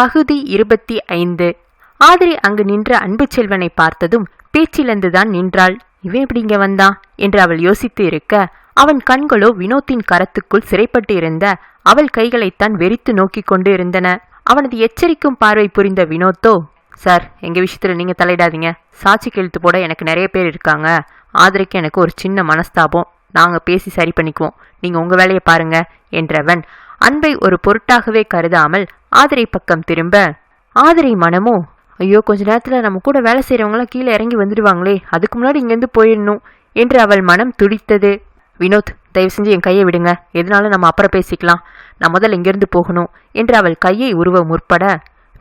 பகுதி இருபத்தி ஐந்து. ஆதிரி அங்கு நின்ற அன்பு செல்வனை பார்த்ததும் பேச்சிலந்துதான் நின்றாள். இவன் எப்படி இங்க வந்தான் என்று அவள் யோசித்து இருக்க அவன் கண்களோ வினோத்தின் கரத்துக்குள் சிறைப்பட்டு இருந்த அவள் கைகளைத்தான் வெறித்து நோக்கி கொண்டு இருந்தன. அவனது எச்சரிக்கும் பார்வை புரிந்த வினோத்தோ சார் எங்க விஷயத்துல நீங்க தலையிடாதீங்க. சாட்சி கெழுத்து போட எனக்கு நிறைய பேர் இருக்காங்க. ஆதரிக்கு எனக்கு ஒரு சின்ன மனஸ்தாபம். நாங்க பேசி சரி பண்ணிக்குவோம். நீங்க உங்க வேலையை பாருங்க என்றவன் அன்பை ஒரு பொருட்டாகவே கருதாமல் ஆதிரை பக்கம் திரும்ப. ஆதிரை மனமோ? ஐயோ கொஞ்ச நேரத்தில் நம்ம கூட வேலை செய்கிறவங்களாம் கீழே இறங்கி வந்துடுவாங்களே அதுக்கு முன்னாடி இங்கேருந்து போயிடணும் என்று அவள் மனம் துடித்தது. வினோத் தயவு செஞ்சு என் கையை விடுங்க. எதனாலும் நம்ம அப்புறம் பேசிக்கலாம். நான் முதல்ல இங்கேருந்து போகணும் என்று அவள் கையை உருவ முற்பட.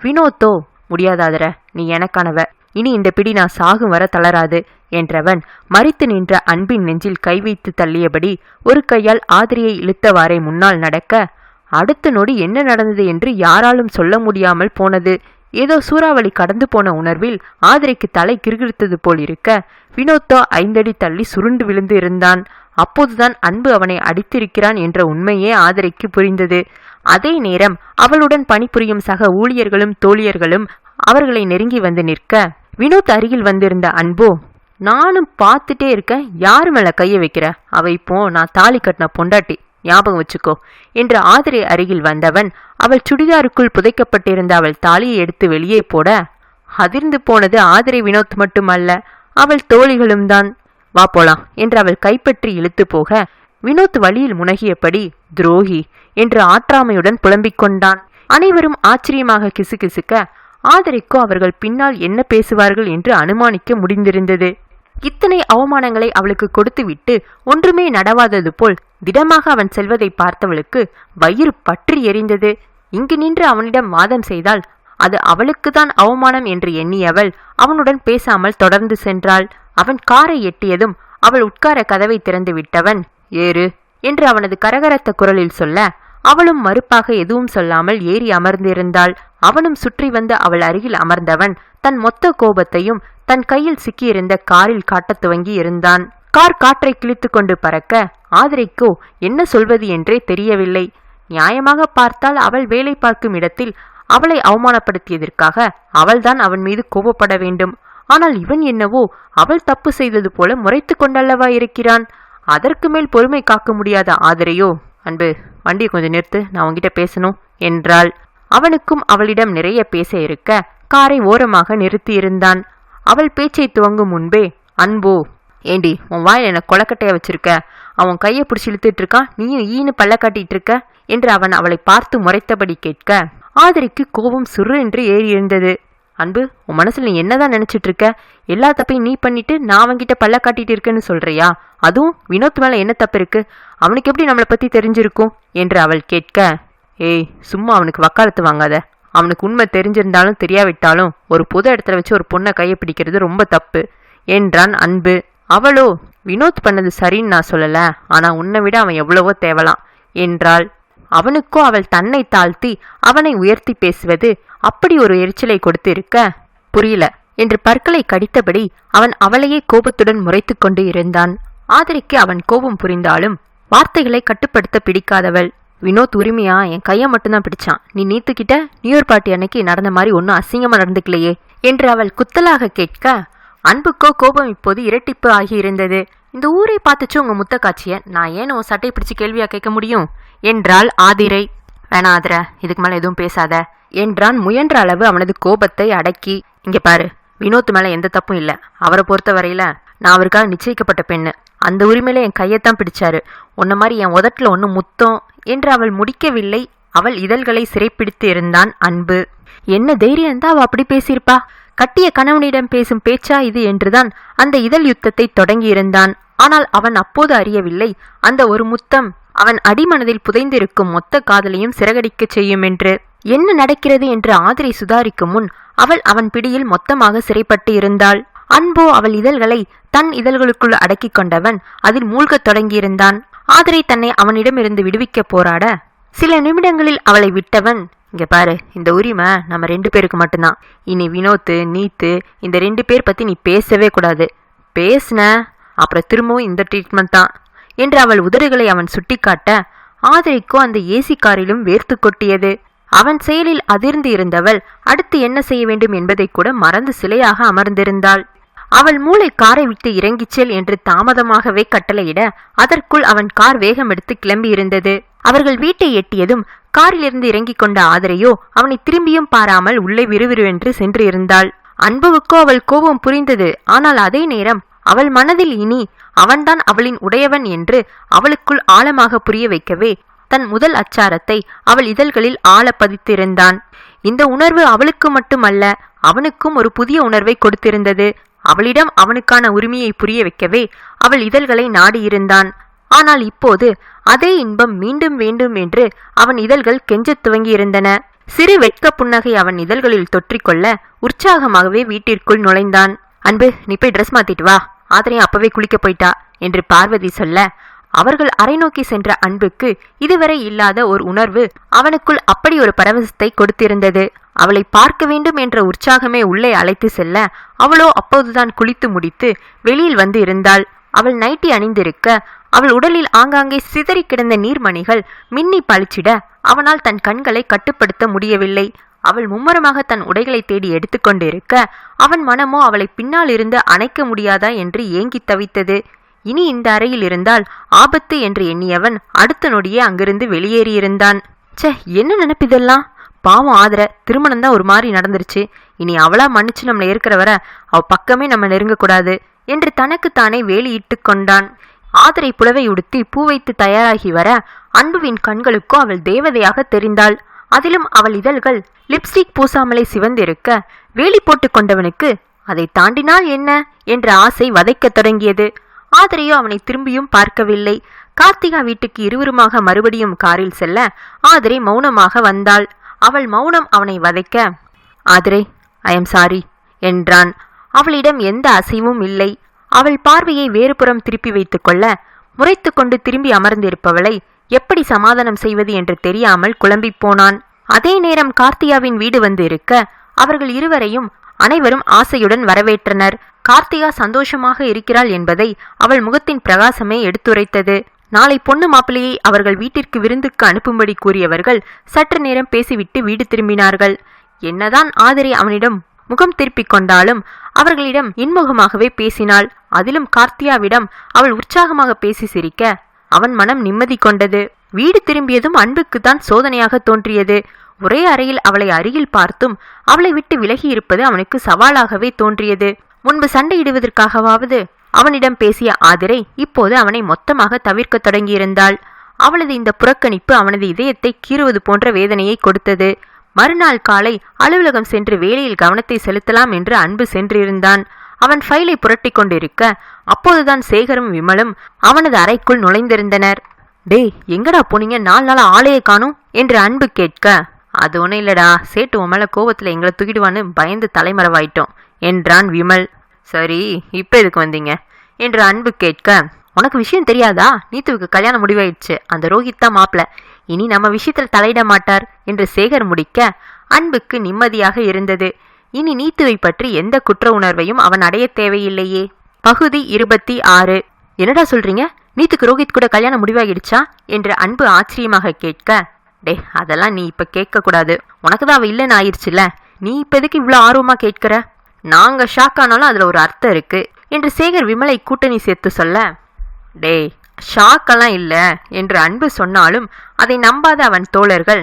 வினோத்தோ? முடியாதாதர நீ எனக்கானவ. இனி இந்த பிடி நான் சாகும் வர தளராது என்றவன் மறித்து நின்ற அன்பின் நெஞ்சில் கை வைத்து தள்ளியபடி ஒரு கையால் ஆதிரியை இழுத்தவாறே முன்னால் நடக்க அடுத்த நொடி என்ன நடந்தது என்று யாராலும் சொல்ல முடியாமல் போனது. ஏதோ சூறாவளி கடந்து போன உணர்வில் ஆதிரைக்கு தலை கிறுகிறுத்தது போல் இருக்க வினோத்தோ ஐந்தடி தள்ளி சுருண்டு விழுந்து இருந்தான். அப்போதுதான் அன்பு அவனை அடித்திருக்கிறான் என்ற உண்மையே ஆதிரைக்கு புரிந்தது. அதே நேரம் அவளுடன் பணிபுரியும் சக ஊழியர்களும் தோழியர்களும் அவர்களை நெருங்கி வந்து நிற்க வினோத் அருகில் வந்திருந்த அன்போ நானும் பார்த்துட்டே இருக்கேன். யார் மேல கைய வைக்கிற? அவ இப்போ நான் தாலி கட்டின பொண்டாட்டி. ஞாபகம் வச்சுக்கோ. என்று ஆதிரை அருகில் வந்தவன் அவள் சுடிதாருக்குள் புதைக்கப்பட்டிருந்த அவள் தாலியை எடுத்து வெளியே போட அதிர்ந்து போனது ஆதிரை வினோத் மட்டுமல்ல அவள் தோழிகளும் தான். வா போலாம் என்று அவள் கைப்பற்றி இழுத்து போக வினோத் வழியில் முனகியபடி துரோகி என்று ஆற்றாமையுடன் புலம்பிக் கொண்டான். அனைவரும் ஆச்சரியமாக கிசுகிசுக்க ஆதரிக்கோ அவர்கள் பின்னால் என்ன பேசுவார்கள் என்று அனுமானிக்க முடிந்திருந்தது. இத்தனை அவமானங்களை அவளுக்கு கொடுத்துவிட்டு ஒன்றுமே நடவாதது போல் திடமாக அவன் செல்வதை பார்த்தவளுக்கு வயிறு பற்றி எரிந்தது. இங்கு நின்று அவனிடம் வாதம் செய்தால் அது அவளுக்குதான் அவமானம் என்று எண்ணியவள் அவனுடன் பேசாமல் தொடர்ந்து சென்றாள். அவன் காரை எட்டியதும் அவள் உட்கார கதவை திறந்து விட்டவன் ஏறு என்று அவனது கரகரத்த குரலில் சொல்ல அவளும் மறுப்பாக எதுவும் சொல்லாமல் ஏறி அமர்ந்திருந்தாள். அவனும் சுற்றி வந்து அவள் அருகில் அமர்ந்தவன் தன் மொத்த கோபத்தையும் தன் கையில் சிக்கியிருந்த காரில் காட்டத் துவங்கி இருந்தான். கார் காற்றை கிழித்து கொண்டு பறக்க ஆதிரைக்கோ என்ன சொல்வது என்றே தெரியவில்லை. நியாயமாக பார்த்தால் அவள் வேலை பார்க்கும் இடத்தில் அவளை அவமானப்படுத்தியதற்காக அவள்தான் அவன் மீது கோபப்பட வேண்டும். ஆனால் இவன் என்னவோ அவள் தப்பு செய்தது போல முறைத்து கொண்டல்லவா இருக்கிறான். அதற்கு மேல் பொறுமை காக்க முடியாத ஆதரையோ அன்பு வண்டியை கொஞ்சம் நிறுத்து நான் உன்கிட்ட பேசணும் என்றாள். அவனுக்கும் அவளிடம் நிறைய பேச இருக்க காரை ஓரமாக நிறுத்தியிருந்தான். அவள் பேச்சை துவங்கும் முன்பே அன்போ ஏண்டி உன் வாயில் என்ன கொலக்கட்டையா வச்சிருக்க? அவன் கையை பிடிச்சி இழுத்துட்டு இருக்கான் நீயும் ஈனு பல்ல காட்டிட்டு இருக்க? என்று அவன் அவளை பார்த்து முறைத்தபடி கேட்க ஆதரிக்கு கோபம் சுரு என்று ஏறி இருந்தது அன்பு உன் மனசுல நீ என்னதான் நினைச்சிட்டு இருக்க? எல்லா தப்பையும் நீ பண்ணிட்டு நான் அவன்கிட்ட பல்ல காட்டிட்டு இருக்கேன்னு சொல்றியா? அதுவும் வினோத் மேல என்ன தப்பு இருக்கு? அவனுக்கு எப்படி நம்மளை பத்தி தெரிஞ்சிருக்கும்? என்று அவள் கேட்க ஏய் சும்மா அவனுக்கு வக்காலத்து வாங்காத. அவனுக்கு உண்மை தெரிஞ்சிருந்தாலும் தெரியாவிட்டாலும் ஒரு பொது இடத்துல வச்சு ஒரு பொண்ணை கையை பிடிக்கிறது ரொம்ப தப்பு. என்றான் அன்பு. அவளோ வினோத் பண்ணது சரின்னு நான் சொல்லல. ஆனா உன்னை விட அவன் எவ்வளவோ தேவலாம் என்றாள். அவனுக்கோ அவள் தன்னை தாழ்த்தி அவனை உயர்த்தி பேசுவது அப்படி ஒரு எரிச்சலை கொடுத்து இருக்க? புரியல. என்று பற்களை கடித்தபடி அவன் அவளையே கோபத்துடன் முறைத்து கொண்டு இருந்தான். ஆதரிக்கு அவன் கோபம் புரிந்தாலும் வார்த்தைகளை கட்டுப்படுத்த பிடிக்காதவள். வினோத் உரிமையா? என் கையை மட்டும்தான் பிடிச்சான். நீ நீத்துக்கிட்ட நியூயர் பார்ட்டி அன்னைக்கு நடந்த மாதிரி ஒன்றும் அசிங்கமாக நடந்துக்கலையே என்று அவள் குத்தலாக கேட்க அன்புக்கோ கோபம் இப்போது இரட்டிப்பு ஆகி இருந்தது. இந்த ஊரை பார்த்துச்சு உங்க முத்த காட்சியை நான் ஏன் உன் சட்டை பிடிச்சு கேள்வியா கேட்க முடியும்? என்றாள் ஆதிரை. வேணா ஆதிர இதுக்கு மேலே எதுவும் பேசாத என்றான் முயன்ற அளவு அவனது கோபத்தை அடக்கி. இங்க பாரு வினோத் மேல எந்த தப்பும் இல்லை. அவரை பொறுத்த வரையில நான் அவருக்காக நிச்சயிக்கப்பட்ட பெண்ணு. அந்த உரிமையில என் கையத்தான் பிடிச்சாரு. உன்ன மாதிரி என் உதட்டில் ஒன்று முத்தம் என்று அவள் முடிக்கவில்லை. அவள் இதழ்களை சிறைப்பிடித்து இருந்தான் அன்பு. என்ன தைரியம் தான் அப்படி பேசியிருப்பா? கட்டிய கணவனிடம் பேசும் பேச்சா இது என்றுதான் அந்த இதழ் யுத்தத்தை தொடங்கியிருந்தான். ஆனால் அவன் அப்போது அறியவில்லை. அந்த ஒரு முத்தம் அவன் அடிமனதில் புதைந்திருக்கும் மொத்த காதலையும் சிறகடிக்க செய்யும் என்று. என்ன நடக்கிறது என்று ஆதிரை சுதாரிக்கும் முன் அவள் அவன் பிடியில் மொத்தமாக சிறைப்பட்டு இருந்தாள். அன்போ அவள் இதழ்களை தன் இதழ்களுக்குள் அடக்கிக் கொண்டவன். அதில் மூழ்கத் தொடங்கியிருந்தான். ஆதிரை தன்னை அவனிடமிருந்து விடுவிக்க போராட சில நிமிடங்களில் அவளை விட்டவன். இங்க பாரு இந்த உரிமை நம்ம ரெண்டு பேருக்கு மட்டும்தான். இனி வினோத்து நீத்து இந்த ரெண்டு பேர் பத்தி நீ பேசவே கூடாது. பேசுன அப்புறம் திரும்பவும் இந்த ட்ரீட்மெண்ட் தான் என்று அவள் உதடுகளை அவன் சுட்டிக்காட்ட ஆதிரைக்கோ அந்த ஏசி காரிலும் வேர்த்து கொட்டியது. அவன் செயலில் அதிர்ந்து இருந்தவள் அடுத்து என்ன செய்ய வேண்டும் என்பதை கூட மறந்து சிலையாக அமர்ந்திருந்தாள். அவள் மூளை காரை விட்டு இறங்கிச் செல் என்று தாமதமாகவே கட்டளையிட அதற்குள் அவன் கார் வேகம் எடுத்து கிளம்பியிருந்தது. அவர்கள் வீட்டை எட்டியதும் காரிலிருந்து இறங்கிக் கொண்ட ஆதரையோ அவனை திரும்பியும் பாராமல் உள்ளே விறுவிறுவென்று சென்று இருந்தாள் அன்புவுக்கோ அவள் கோபம் புரிந்தது. ஆனால் அதே நேரம் அவள் மனதில் இனி அவன்தான் அவளின் உடையவன் என்று அவளுக்குள் ஆழமாக புரிய வைக்கவே தன் முதல் அச்சாரத்தை அவள் இதழ்களில் ஆழ பதித்திருந்தான். இந்த உணர்வு அவளுக்கு மட்டுமல்ல அவனுக்கும் ஒரு புதிய உணர்வை கொடுத்திருந்தது. அவளிடம் அவனுக்கான உரிமையை புரிய வைக்கவே அவள் இதழ்களை நாடியிருந்தான். ஆனால் இப்போது அதே இன்பம் மீண்டும் வேண்டும் என்று அவன் இதழ்கள் கெஞ்சத் துவங்கியிருந்தன. சிறு வெட்க புன்னகை அவன் இதழ்களில் தொற்றிக்கொள்ள உற்சாகமாகவே வீட்டிற்குள் நுழைந்தான். அன்பு நீ போய் ட்ரெஸ் மாத்திட்டு வா. ஆதரையும் அப்பவே குளிக்க போயிட்டா என்று பார்வதி சொல்ல அவர்கள் அரை நோக்கி சென்ற அன்புக்கு இதுவரை இல்லாத ஒரு உணர்வு அவனுக்குள் அப்படி ஒரு பரவசத்தை கொடுத்திருந்தது. அவளை பார்க்க வேண்டும் என்ற உற்சாகமே உள்ளே அழைத்து செல்ல அவளோ அப்போதுதான் குளித்து முடித்து வெளியில் வந்து இருந்தாள். அவள் நைட்டி அணிந்திருக்க அவள் உடலில் ஆங்காங்கே சிதறி கிடந்த நீர்மணிகள் மின்னி பளிச்சிட அவனால் தன் கண்களை கட்டுப்படுத்த முடியவில்லை. அவள் மும்மரமாக தன் உடைகளை தேடி எடுத்துக்கொண்டிருக்க அவன் மனமோ அவளை பின்னால் இருந்து அணைக்க முடியாதா என்று ஏங்கித் தவித்தது. இனி இந்த அறையில் இருந்தால் ஆபத்து என்று எண்ணியவன் அடுத்த நொடியே அங்கிருந்து வெளியேறியிருந்தான். ச்சே என்ன நினைப்பிதெல்லாம் பாவம் ஆதர திருமணம் தான் ஒரு மாதிரி நடந்துருச்சு. இனி அவளா மன்னிச்சு நம்மளை இருக்கிற வர அவ பக்கமே நம்ம நெருங்கக்கூடாது என்று தனக்குத்தானே வேலியிட்டு கொண்டான். ஆதரை புலவை உடுத்தி பூ வைத்து தயாராகி வர அன்புவின் கண்களுக்கோ அவள் தேவதையாக தெரிந்தாள். அதிலும் அவள் இதழ்கள் லிப்ஸ்டிக் பூசாமலே சிவந்திருக்க வேலி போட்டு கொண்டவனுக்கு அதை தாண்டினால் என்ன? என்ற ஆசை வதைக்கத் தொடங்கியது. ஆதரையோ அவனை திரும்பியும் பார்க்கவில்லை. கார்த்திகா வீட்டுக்கு இருவருமாக மறுபடியும் காரில் செல்ல ஆதரை மௌனமாக வந்தாள். அவள் மௌனம் அவனை வதைக்க ஆதிரே ஐ எம் சாரி என்றான். அவளிடம் எந்த அசைவும் இல்லை. அவள் பார்வையை வேறுபுறம் திருப்பி வைத்துக் கொள்ள முறைத்து கொண்டு திரும்பி அமர்ந்திருப்பவளை எப்படி சமாதானம் செய்வது என்று தெரியாமல் குழம்பிப் போனான். அதே நேரம் கார்த்தியாவின் வீடு வந்து இருக்க அவர்கள் இருவரையும் அனைவரும் ஆசையுடன் வரவேற்றனர். கார்த்திகா சந்தோஷமாக இருக்கிறாள் என்பதை அவள் முகத்தின் பிரகாசமே எடுத்துரைத்தது. நாளை பொண்ணு மாப்பிள்ளையை அவர்கள் வீட்டிற்கு விருந்துக்கு அனுப்பும்படி கூறியவர்கள் சற்று நேரம் பேசிவிட்டு வீடு திரும்பினார்கள். என்னதான் ஆதரி அவனிடம் முகம் திருப்பிக் கொண்டாலும் அவர்களிடம் இன்முகமாகவே பேசினாள். அதிலும் கார்த்தியாவிடம் அவள் உற்சாகமாக பேசி சிரிக்க அவன் மனம் நிம்மதி கொண்டது. வீடு திரும்பியதும் அன்புக்குத்தான் சோதனையாக தோன்றியது. ஒரே அறையில் அவளை அருகில் பார்த்தும் அவளை விட்டு விலகி இருப்பது அவனுக்கு சவாலாகவே தோன்றியது. முன்பு சண்டையிடுவதற்காகவாவது அவனிடம் பேசிய ஆதிரை இப்போது அவனை மொத்தமாக தவிர்க்கத் தொடங்கியிருந்தாள். அவளது இந்த புறக்கணிப்பு அவனது இதயத்தை கீறுவது போன்ற வேதனையை கொடுத்தது. மறுநாள் காலை அலுவலகம் சென்று வேலையில் கவனத்தை செலுத்தலாம் என்று அன்பு சென்றிருந்தான். அவன் ஃபைலை புரட்டி கொண்டிருக்க அப்போதுதான் சேகரும் விமலும் அவனது அறைக்குள் நுழைந்திருந்தனர். டேய் எங்கடா போனீங்க? நாலு நாள் ஆளையே காணும் என்று அன்பு கேட்க அது ஒன்றும் இல்லடா. சேட்டு உன் மேல கோவத்தில் எங்களை தூக்கிடுவான்னு பயந்து தலைமறைவாயிட்டோம் என்றான் விமல். சரி இப்போ எதுக்கு வந்தீங்க? என்று அன்பு கேட்க உனக்கு விஷயம் தெரியாதா? நீத்துவுக்கு கல்யாணம் முடிவாயிடுச்சு. அந்த ரோஹித் தான் மாப்பிள. இனி நம்ம விஷயத்தில் தலையிட மாட்டார். என்று சேகர் முடிக்க அன்புக்கு நிம்மதியாக இருந்தது. இனி நீத்துவை பற்றி எந்த குற்ற உணர்வையும் அவன் அடைய தேவையில்லையே. பகுதி இருபத்தி ஆறு. என்னடா சொல்றீங்க? நீத்துக்கு ரோஹித் கூட கல்யாணம் முடிவாகிடுச்சா என்று அன்பு ஆச்சரியமாக கேட்க டே அதெல்லாம் நீ இப்ப கேட்க கூடாது உனக்கு தான் அவ இல்லைன்னு ஆயிடுச்சுல நீ இப்ப எதுக்கு இவ்வளோ ஆர்வமா கேட்கிற? நாங்கள் ஷாக் ஆனாலும் அதில் ஒரு அர்த்தம் இருக்குது என்று சேகர் விமலை கூட்டணி சேர்த்து சொல்ல டேய் ஷாக்கெல்லாம் இல்லை என்று அன்பு சொன்னாலும் அதை நம்பாத அவன் தோழர்கள்.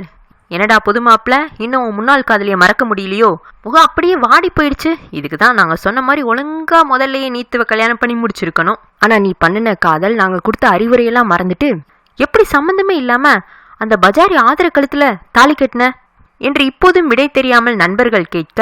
என்னடா புது மாப்பிள இன்னும் உன் முன்னாள் காதலியை மறக்க முடியலையோ? முகம் அப்படியே வாடி போயிடுச்சு. இதுக்கு தான் நாங்கள் சொன்ன மாதிரி ஒழுங்கா முதல்லையே நீத்துவ கல்யாணம் பண்ணி முடிச்சிருக்கணும். ஆனால் நீ பண்ணின காதல் நாங்கள் கொடுத்த அறிவுரையெல்லாம் மறந்துட்டு எப்படி சம்மந்தமே இல்லாமல் அந்த பஜாரி ஆதர கழுத்தில் தாலி கட்டின? என்று இப்போதும் விடை தெரியாமல் நண்பர்கள் கேட்க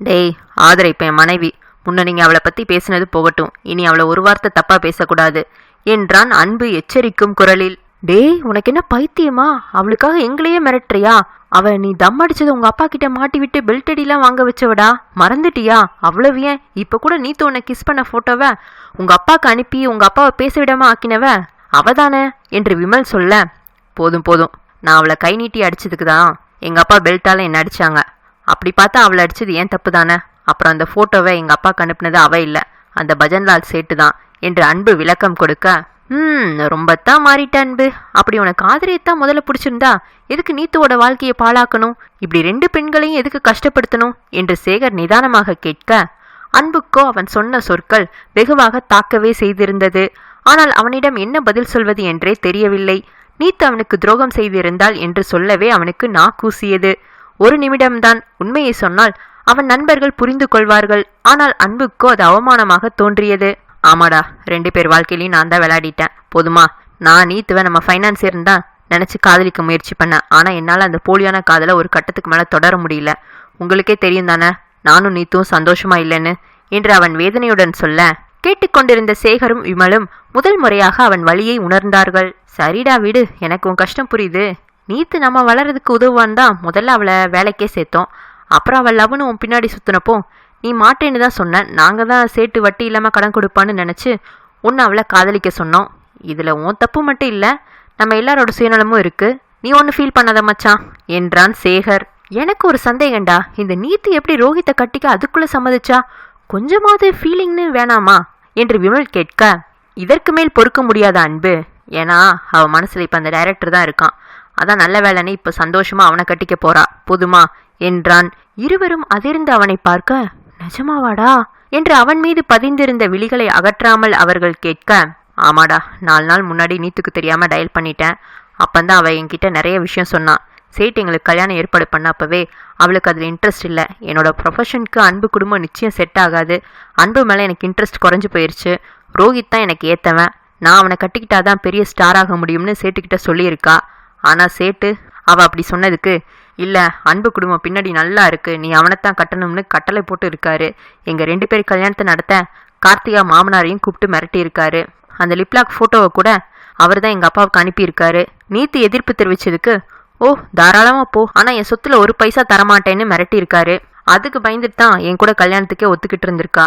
டேய் ஆதர என் மனைவி. முன்ன நீங்க அவளை பத்தி பேசினது போகட்டும். இனி அவளை ஒரு வார்த்தை தப்பா பேசக்கூடாது. என்றான் அன்பு எச்சரிக்கும் குரலில். டேய் உனக்கு என்ன பைத்தியமா? அவளுக்காக எங்களையே மிரட்டுறியா? அவ நீ தம் அடிச்சது உங்க அப்பா கிட்ட மாட்டி விட்டு பெல்ட் அடிலாம் வாங்க வச்சவடா? மறந்துட்டியா? அவ்வளவு ஏன்? இப்ப கூட நீத்து உன்னை கிஸ் பண்ண போட்டோவ உங்க அப்பாக்கு அனுப்பி உங்க அப்பாவை பேச விடாம ஆக்கினவ? அவதானே? என்று விமல் சொல்ல. போதும் போதும். நான் அவளை கை நீட்டி அடிச்சதுக்கு தான் எங்க அப்பா பெல்ட்டால என்ன அடிச்சாங்க. அப்படி பார்த்தா அவளை அடிச்சது ஏன் தப்பு தானே அப்புறம் அந்த போட்டோவை எங்க அப்பாக்கு அனுப்புனது அவ இல்ல. அந்த பஜன்லால் சேட்டு தான் என்று அன்பு விளக்கம் கொடுக்க ம் ரொம்பத்தான் மாறிட்ட அன்பு. அப்படி உனக்கு ஆதரியத்தான் முதல்ல பிடிச்சிருந்தா. எதுக்கு நீத்துவோட வாழ்க்கையை பாழாக்கணும்? இப்படி ரெண்டு பெண்களையும் எதுக்கு கஷ்டப்படுத்தணும்? என்று சேகர் நிதானமாக கேட்க அன்புக்கோ அவன் சொன்ன சொற்கள் வெகுவாக தாக்கவே செய்திருந்தது. ஆனால் அவனிடம் என்ன பதில் சொல்வது என்றே தெரியவில்லை. நீத்து அவனுக்கு துரோகம் செய்திருந்தாள் என்று சொல்லவே அவனுக்கு நா கூசியது. ஒரு நிமிடம்தான் உண்மையை சொன்னால் அவன் நண்பர்கள் புரிந்து கொள்வார்கள். ஆனால் அன்புக்கோ அது அவமானமாக தோன்றியது. ஆமாடா ரெண்டு பேர் வாழ்க்கையிலையும் நான் தான் விளையாடிட்டேன். போதுமா நான் நீத்துவ நம்ம ஃபைனான்ஸ் இருந்தா நினச்சி காதலிக்க முயற்சி பண்ணேன் ஆனால் என்னால் அந்த போலியான காதலை ஒரு கட்டத்துக்கு மேலே தொடர முடியல. உங்களுக்கே தெரியும் தானே நானும் நீத்தும் சந்தோஷமா இல்லைன்னு. என்று அவன் வேதனையுடன் சொல்ல கேட்டுக்கொண்டிருந்த சேகரும் விமலும் முதல் முறையாக அவன் வழியை உணர்ந்தார்கள். சரிடா விடு எனக்கு உன் கஷ்டம் புரியுது. நீத்து நம்ம வளர்றதுக்கு உதவுவான் தான் முதல்ல அவளை வேலைக்கே சேர்த்தோம். அப்புறம் அவள் லவ்னு உன் பின்னாடி சுத்தினப்போ நீ மாட்டேன்னு தான் சொன்ன. நாங்கள் தான் சேட்டு வட்டி இல்லாமல் கடன் கொடுப்பான்னு நினச்சி உன்னை அவளை காதலிக்க சொன்னோம். இதில் உன் தப்பு மட்டும் இல்லை நம்ம எல்லாரோட சுயநலமும் இருக்குது நீ ஒன்று ஃபீல் பண்ணாத மச்சான் என்றான் சேகர். எனக்கு ஒரு சந்தேகம்டா. இந்த நீத்து எப்படி ரோஹித்தை கட்டிக்க அதுக்குள்ளே சம்மதிச்சா? கொஞ்சமாவது ஃபீலிங்னு வேணாமா? என்று விமல் கேட்க இதற்கு மேல் பொறுக்க முடியாத அன்பு. ஏன்னா அவன் மனசில் இப்போ அந்த டைரக்டர் தான் இருக்கான். அதான் நல்ல வேலைன்னு இப்போ சந்தோஷமா அவனை கட்டிக்க போறா. போதுமா? என்றான். இருவரும் அதிர்ந்து அவனை பார்க்க நிஜமாவாடா? என்று அவன் மீது பதிந்திருந்த விழிகளை அகற்றாமல் அவர்கள் கேட்க ஆமாடா நாலு நாள் முன்னாடி நீத்துக்கு தெரியாம டயல் பண்ணிட்டேன். அப்பந்தான் அவள் என்கிட்ட நிறைய விஷயம் சொன்னான் சேட்டு எங்களுக்கு கல்யாணம் ஏற்பாடு பண்ணப்பவே அவளுக்கு அதில் இன்ட்ரெஸ்ட் இல்லை. என்னோட ப்ரொஃபஷனுக்கு அன்பு குடும்பம் நிச்சயம் செட் ஆகாது. அன்பு மேலே எனக்கு இன்ட்ரெஸ்ட் குறைஞ்சு போயிருச்சு. ரோஹித் தான் எனக்கு ஏத்தவன். நான் அவனை கட்டிக்கிட்டாதான் பெரிய ஸ்டார் ஆக முடியும்னு சேட்டுக்கிட்ட சொல்லியிருக்கா. ஆனால் சேட்டு அவள் அப்படி சொன்னதுக்கு இல்லை அன்பு குடும்பம் பின்னாடி நல்லா இருக்கு நீ அவனைத்தான் கட்டணும்னு கட்டளை போட்டு இருக்காரு. எங்கள் ரெண்டு பேர் கல்யாணத்தை நடத்த கார்த்திகா மாமனாரையும் கூப்பிட்டு மிரட்டி இருக்காரு. அந்த லிப்லாக் ஃபோட்டோவை கூட அவர் தான் எங்கள் அப்பாவுக்கு அனுப்பியிருக்காரு. நீத்து எதிர்ப்பு தெரிவிச்சதுக்கு ஓ தாராளமாக போ. ஆனால் என் சொத்துல ஒரு பைசா தரமாட்டேன்னு மிரட்டியிருக்காரு அதுக்கு பயந்துட்டு தான் என் கூட கல்யாணத்துக்கே ஒத்துக்கிட்டு இருந்திருக்கா.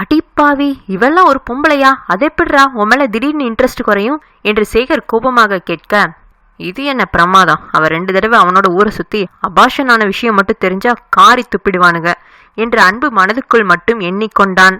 அடிப்பாவி இவெல்லாம் ஒரு பொம்பளையா? அது எப்படிரா உன் மேலே திடீர்னு இன்ட்ரெஸ்ட் குறையும்? என்று சேகர் கோபமாக கேட்க இது என்ன பிரமாதம்? அவன் ரெண்டு தடவை அவனோட ஊரை சுத்தி அபாஷனான விஷயம் மட்டும் தெரிஞ்சா காரி துப்பிடுவானுங்க என்று அன்பு மனதுக்குள் மட்டும் எண்ணிக்கொண்டான்.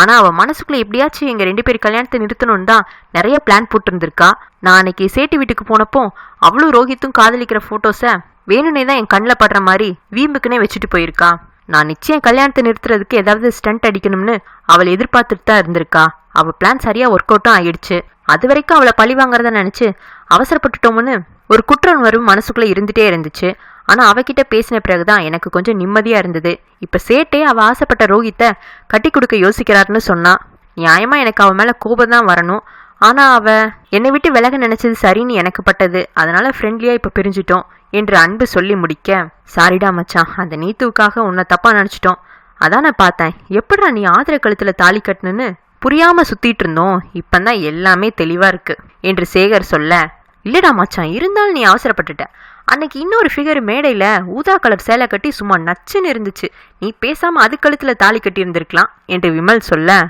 ஆனா அவள் மனசுக்குள்ள எப்படியாச்சும் எங்க ரெண்டு பேர் கல்யாணத்தை நிறுத்தணும்னு தான் நிறைய பிளான் போட்டிருந்திருக்கா. நான் அன்னைக்கு சேட்டு வீட்டுக்கு போனப்போ அவளும் ரோஹித்தும் காதலிக்கிற போட்டோஸ வேணும்னே தான் என் கண்ணில் படுற மாதிரி வீம்புக்குனே வச்சுட்டு போயிருக்கா. நான் நிச்சயம் கல்யாணத்தை நிறுத்துறதுக்கு ஏதாவது ஸ்டண்ட் அடிக்கணும்னு அவள் எதிர்பார்த்துட்டு தான் இருந்திருக்கா. அவள் பிளான் சரியாக ஒர்க் அவுட்டும் ஆயிடுச்சு. அது வரைக்கும் அவளை பழி வாங்குறத நினச்சி அவசரப்பட்டுட்டோம்னு ஒரு குற்றம் வரும் மனசுக்குள்ளே இருந்துட்டே இருந்துச்சு. ஆனால் அவகிட்ட பேசின பிறகு தான் எனக்கு கொஞ்சம் நிம்மதியாக இருந்தது. இப்போ சேட்டே அவள் ஆசைப்பட்ட ரோஹித்தை கட்டி கொடுக்க யோசிக்கிறாருன்னு சொன்னான் நியாயமாக எனக்கு அவன் மேலே கோபம் தான் வரணும். ஆனால் அவ என்னை விட்டு விலக நினைச்சது சரின்னு எனக்கு பட்டது. அதனால ஃப்ரெண்ட்லியாக இப்போ பிரிஞ்சிட்டோம் என்று அன்பு சொல்லி முடிக்க சாரிடா மச்சான் அந்த நீத்துவுக்காக உன்னை தப்பாக நினச்சிட்டோம். அதான் நான் பார்த்தேன். எப்படா நீ ஆதர கழுத்தில் தாலி கட்டணுன்னு புரியாம சுத்திட்டு இருந்தோம். இப்பதான் எல்லாமே தெளிவா இருக்கு. என்று சேகர் சொல்ல இல்லடா மச்சான் இருந்தாலும் நீ அவசரப்பட்டுட்ட. அன்னைக்கு இன்னொரு ஃபிகர் மேடையில ஊதா கலர் சேலை கட்டி சும்மா நச்சுன்னு இருந்துச்சு. நீ பேசாம அது கழுத்துல தாலி கட்டி இருந்திருக்கலாம் என்று விமல் சொல்ல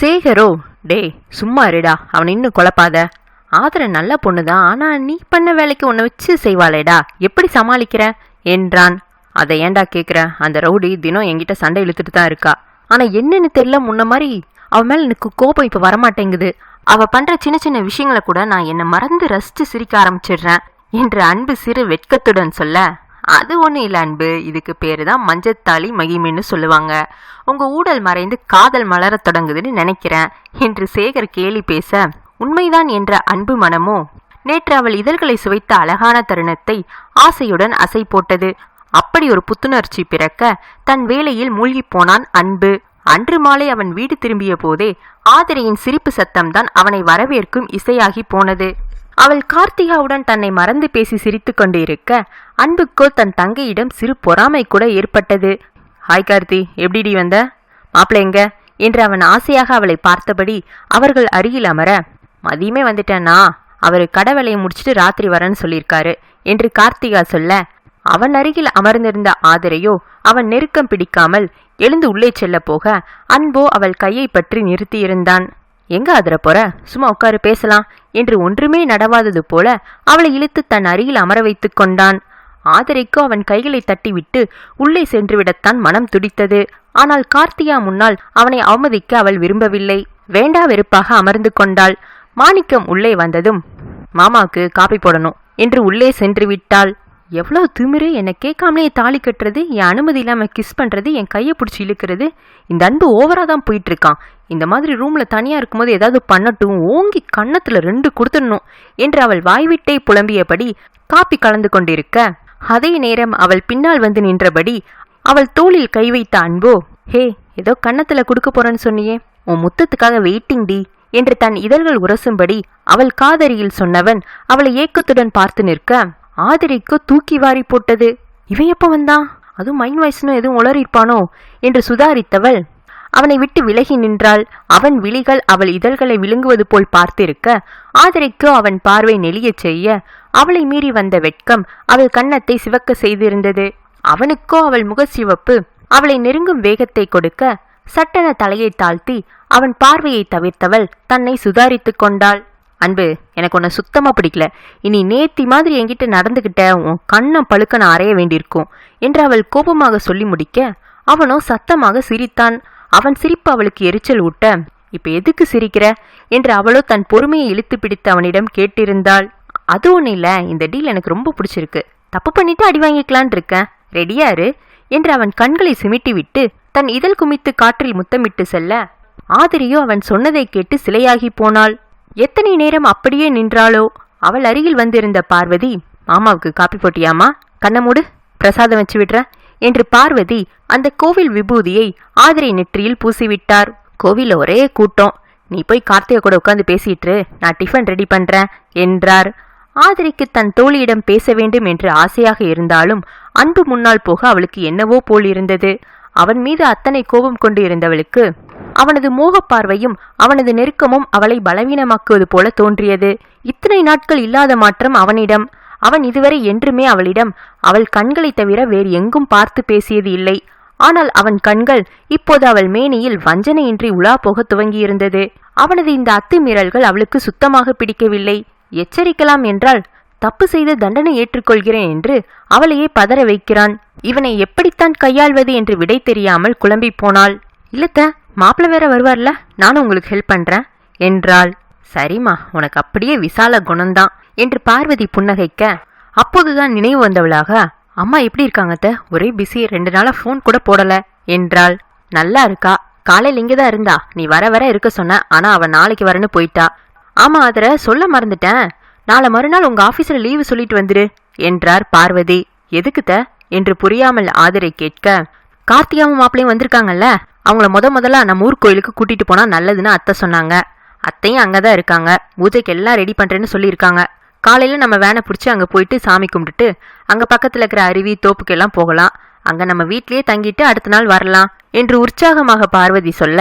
சேகரோ டேய் சும்மா இருடா. அவன் இன்னும் குழப்பாத. ஆதர நல்ல பொண்ணுதான். ஆனா நீ பண்ண வேலைக்கு உன்னை வச்சு செய்வாளேடா. எப்படி சமாளிக்கிற? என்றான். அதை ஏன்டா கேக்குற? அந்த ரவுடி தினம் என்கிட்ட சண்டை இழுத்துட்டு தான் இருக்கா. ஆனா என்னன்னு தெரியல முன்ன மாதிரி அவன் மேலே எனக்கு கோபம் இப்போ வரமாட்டேங்குது. அவள் பண்ணுற சின்ன சின்ன விஷயங்களை கூட நான் என்னை மறந்து ரசித்து சிரிக்க ஆரம்பிச்சிடுறேன் என்று அன்பு சிறு வெட்கத்துடன் சொல்ல அது ஒன்றும் இல்லை அன்பு. இதுக்கு பேர் தான் மஞ்சத்தாளி மகிமின்னு சொல்லுவாங்க. உங்கள் ஊடல் மறைந்து காதல் மலரத் தொடங்குதுன்னு நினைக்கிறேன் என்று சேகர் கேலி பேச உண்மைதான் என்ற அன்பு மனமோ நேற்று அவள் இதழ்களை சுவைத்த அழகான தருணத்தை ஆசையுடன் அசை போட்டது. அப்படி ஒரு புத்துணர்ச்சி பிறக்க தன் வேலையில் மூழ்கிப் போனான் அன்பு. அன்று மாலை அவன் வீடு திரும்பிய போதே ஆதிரையின் சிரிப்பு சத்தம்தான் அவனை வரவேற்கும் இசையாகி போனது. அவள் கார்த்திகாவுடன் தன்னை மறந்து பேசி சிரித்து கொண்டு இருக்க அன்புக்கோ தன் தங்கையிடம் சிறு பொறாமை கூட ஏற்பட்டது. ஹாய் கார்த்தி எப்படிடி வந்த? மாப்பிள்ளைங்க என்று அவன் ஆசையாக அவளை பார்த்தபடி அவர்கள் அருகில் அமர மதியமே வந்துட்டேன்னா அவர் கடவுளையை முடிச்சுட்டு முடிச்சிட்டு ராத்திரி வரேன்னு சொல்லியிருக்காரு என்று கார்த்திகா சொல்ல அவன் அருகில் அமர்ந்திருந்த ஆதரையோ அவன் நெருக்கம் பிடிக்காமல் எழுந்து உள்ளே செல்ல போக அன்போ அவள் கையை பற்றி நிறுத்தியிருந்தான். எங்க அதிர போற? சும்மா உட்காரு பேசலாம் என்று ஒன்றுமே நடவாதது போல அவளை இழுத்து தன் அருகில் அமர வைத்துக் கொண்டான். ஆதரைக்கோ அவன் கைகளை தட்டிவிட்டு உள்ளே சென்றுவிடத்தான் மனம் துடித்தது. ஆனால் கார்த்தியா முன்னால் அவனை அவமதிக்க அவள் விரும்பவில்லை. வேண்டா வெறுப்பாக அமர்ந்து கொண்டாள். மாணிக்கம் உள்ளே வந்ததும் மாமாவுக்கு காப்பி போடணும் என்று உள்ளே சென்று விட்டாள் எவ்வளோ திமிரு என்னை கேட்காமலே தாலி கட்டுறது என் அனுமதி இல்லாமல் கிஸ் பண்ணுறது என் கையை பிடிச்சி இழுக்கிறது. இந்த அன்பு ஓவராக தான் போயிட்டுருக்கான். இந்த மாதிரி ரூமில் தனியாக இருக்கும்போது ஏதாவது பண்ணட்டும் ஓங்கி கன்னத்தில் ரெண்டு கொடுத்துடணும் என்று அவள் வாய்விட்டே புலம்பியபடி காப்பி கலந்து கொண்டிருக்க. அதே நேரம் அவள் பின்னால் வந்து நின்றபடி அவள் தோளில் கை வைத்த அன்போ ஹே ஏதோ கன்னத்தில் கொடுக்க போறேன்னு சொன்னியே உன் முத்தத்துக்காக வெயிட்டிங் டி என்று தன் இதழ்கள் உரசும்படி அவள் காதரியில் சொன்னவன் அவளை ஏக்கத்துடன் பார்த்து நிற்க. ஆதிரிக்கு தூக்கி வாரி போட்டது. இவன் எப்போ வந்தான்? அதுவும் மைன் வாய்ஸ்னு எதுவும் உளறிப்பானோ என்று சுதாரித்தவள் அவனை விட்டு விலகி நின்றாள். அவன் விழிகள் அவள் இதழ்களை விழுங்குவது போல் பார்த்திருக்க ஆதரைக்கோ அவன் பார்வை நெளியச் செய்ய அவளை மீறி வந்த வெட்கம் அவள் கன்னத்தை சிவக்க செய்திருந்தது. அவனுக்கோ அவள் முகச்சிவப்பு அவளை நெருங்கும் வேகத்தை கொடுக்க சட்டென தலையை தாழ்த்தி அவன் பார்வையை தவிர்த்தவள் தன்னை சுதாரித்து கொண்டாள். அன்பு எனக்கு உன்னை சுத்தமாக பிடிக்கல. இனி நேத்தி மாதிரி என்கிட்ட நடந்துக்கிட்ட உன் கண்ணை பழுக்க நான் அறைய வேண்டியிருக்கும் என்று அவள் கோபமாக சொல்லி முடிக்க அவனோ சத்தமாக சிரித்தான். அவன் சிரிப்பு அவளுக்கு எரிச்சல் ஊட்ட இப்ப எதுக்கு சிரிக்கிற? என்று அவளோ தன் பொறுமையை இழுத்து பிடித்து அவனிடம் கேட்டிருந்தாள். அது ஒன்றும் இல்லை இந்த டீல் எனக்கு ரொம்ப பிடிச்சிருக்கு. தப்பு பண்ணிட்டு அடி வாங்கிக்கலான் இருக்கேன். ரெடியாரு என்று அவன் கண்களை சிமிட்டிவிட்டு தன் இதழ் குமித்து காற்றில் முத்தமிட்டு செல்ல ஆதிரியோ அவன் சொன்னதை கேட்டு சிலையாகி போனாள். எத்தனை நேரம் அப்படியே நின்றாளோ? அவள் அருகில் வந்திருந்த பார்வதி மாமாவுக்கு காப்பி போட்டியாமா கண்ணமூடு பிரசாதம் வச்சு விடுற என்று பார்வதி அந்த கோவில் விபூதியை ஆதிரை நெற்றியில் பூசிவிட்டார். கோவில ஒரே கூட்டம். நீ போய் கார்த்திகை கூட உட்காந்து பேசிட்டு நான் டிஃபன் ரெடி பண்றேன் என்றார். ஆதிரிக்கு தன் தோழியிடம் பேச வேண்டும் என்று ஆசையாக இருந்தாலும் அன்பு முன்னால் போக அவளுக்கு என்னவோ போல் இருந்தது. அவன் மீது அத்தனை கோபம் கொண்டு இருந்தவளுக்கு அவனது மோகப்பார்வையும் அவனது நெருக்கமும் அவளை பலவீனமாக்குவது போல தோன்றியது. இத்தனை நாட்கள் இல்லாத மாற்றம் அவனிடம். அவன் இதுவரை என்றுமே அவளிடம். அவள் கண்களை தவிர வேறு எங்கும் பார்த்து பேசியது இல்லை. ஆனால் அவன் கண்கள் இப்போது அவள் மேனியில் வஞ்சனையின்றி உலா போக துவங்கியிருந்தது. அவனது இந்த அத்துமீறல்கள் அவளுக்கு சுத்தமாக பிடிக்கவில்லை. எச்சரிக்கலாம் என்றால் தப்பு செய்து தண்டனை ஏற்றுக்கொள்கிறேன் என்று அவளையே பதற வைக்கிறான். இவனை எப்படித்தான் கையாள்வது என்று விடை தெரியாமல் குழம்பி போனாள். இல்லத்த மாப்பிள்ள வேற வருவார்ல? நானும் உங்களுக்கு ஹெல்ப் பண்றேன். என்றாள். சரிம்மா உனக்கு அப்படியே விசால குணம்தான். என்று பார்வதி புன்னகைக்க அப்போதுதான் நினைவு வந்தவளாக அம்மா எப்படி இருக்காங்கத்த ஒரே பிஸி ரெண்டு நாளா ஃபோன் கூட போடல. என்றாள். நல்லா இருக்கா? காலையில் இங்கே தான் இருந்தா. நீ வர வர இருக்க சொன்ன. ஆனா அவன் நாளைக்கு வரன்னு போயிட்டா. ஆமா அதர சொல்ல மறந்துட்டேன். நாளை மறுநாள் உங்க ஆபீஸ்ல லீவு சொல்லிட்டு வந்துரு. என்றார் பார்வதி. எதுக்குத்த? என்று புரியாமல் ஆதரை கேட்க கார்த்திகாவும் மாப்பிளையும் வந்திருக்காங்கல்ல? அவங்கள முத முதல்ல நம்ம ஊர் கோயிலுக்கு கூட்டிட்டு போனா நல்லதுன்னு அத்தை சொன்னாங்க. அத்தையும் அங்கே தான் இருக்காங்க. பூஜைக்கு எல்லாம் ரெடி பண்றேன்னு சொல்லியிருக்காங்க. காலையில நம்ம வேனை பிடிச்சி அங்கே போயிட்டு சாமி கும்பிட்டுட்டு அங்கே பக்கத்தில் இருக்கிற அருவி தோப்புக்கெல்லாம் போகலாம். அங்கே நம்ம வீட்டிலேயே தங்கிட்டு அடுத்த நாள் வரலாம் என்று உற்சாகமாக பார்வதி சொல்ல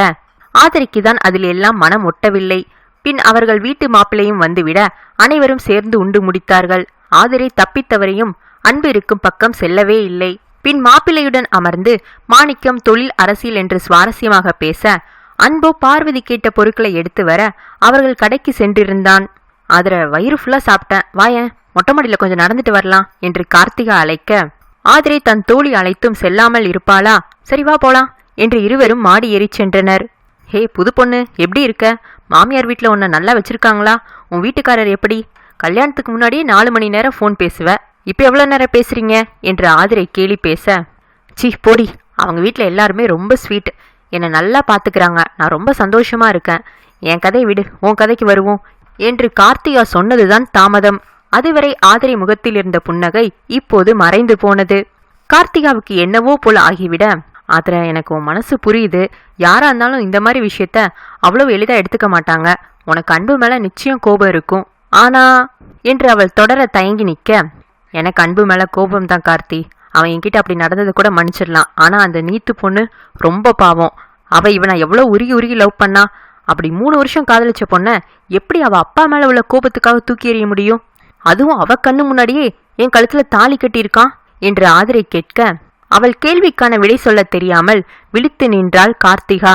ஆதரிக்கு தான் அதில் எல்லாம் மனம் ஒட்டவில்லை. பின் அவர்கள் வீட்டு மாப்பிள்ளையும் வந்துவிட அனைவரும் சேர்ந்து உண்டு முடித்தார்கள். ஆதிரை தப்பித்தவரையும் அன்பு இருக்கும் பக்கம் செல்லவே இல்லை. பின் மாப்பிள்ளையுடன் அமர்ந்து மாணிக்கம் தொழில் அரசியல் என்று சுவாரஸ்யமாக பேச அன்போ பார்வதி கேட்ட பொருட்களை எடுத்து வர அவர்கள் கடைக்கு சென்றிருந்தான். அதுல வயிறு ஃபுல்லா சாப்பிட்டேன். வாயன் மொட்டை மாடியில் கொஞ்சம் நடந்துட்டு வரலாம் என்று கார்த்திகா அழைக்க ஆதிரை தன் தோழி அழைத்தும் செல்லாமல் இருப்பாளா? சரி வா போலாம் என்று இருவரும் மாடி ஏறிச் சென்றனர். ஹே புது பொண்ணு எப்படி இருக்க? மாமியார் வீட்டில் உன்னை நல்லா வச்சிருக்காங்களா? உன் வீட்டுக்காரர் எப்படி? கல்யாணத்துக்கு முன்னாடியே நாலு மணி நேரம் ஃபோன் பேசுவ. இப்போ எவ்வளோ நேரம் பேசுகிறீங்க என்று ஆதிரை கேலி பேச சி போடி அவங்க வீட்டில் எல்லாருமே ரொம்ப ஸ்வீட். என்னை நல்லா பார்த்துக்கிறாங்க நான் ரொம்ப சந்தோஷமாக இருக்கேன். என் கதை விடு உன் கதைக்கு வருவோம். என்று கார்த்திகா சொன்னதுதான் தாமதம். அதுவரை ஆதிரை முகத்தில் இருந்த புன்னகை இப்போது மறைந்து போனது. கார்த்திகாவுக்கு என்னவோ போல ஆகிவிட ஆத்திர எனக்கு உன் மனசு புரியுது. யாராக இருந்தாலும் இந்த மாதிரி விஷயத்த அவ்வளோ எளிதாக எடுத்துக்க மாட்டாங்க. உனக்கு அன்பு மேலே நிச்சயம் கோபம் இருக்கும். ஆனா என்று அவள் தொடர தயங்கி நிற்க எனக்கு அன்பு மேலே கோபம் தான் கார்த்தி. அவன் என்கிட்ட அப்படி நடந்தது கூட மன்னிச்சிடலாம். ஆனால் அந்த நீத்து பொண்ணு ரொம்ப பாவம். அவள் இவனை எவ்வளோ உருகி உருகி லவ் பண்ணா? அப்படி மூணு வருஷம் காதலிச்ச பொண்ணை எப்படி அவள் அப்பா மேலே உள்ள கோபத்துக்காக தூக்கி எறிய முடியும்? அதுவும் அவ கண்ணு முன்னாடியே என் கழுத்தில் தாலி கட்டியிருக்கான் என்று ஆதிரை கேட்க அவள் கேள்விக்கான விடை சொல்லத் தெரியாமல் விழித்து நின்றாள் கார்த்திகா.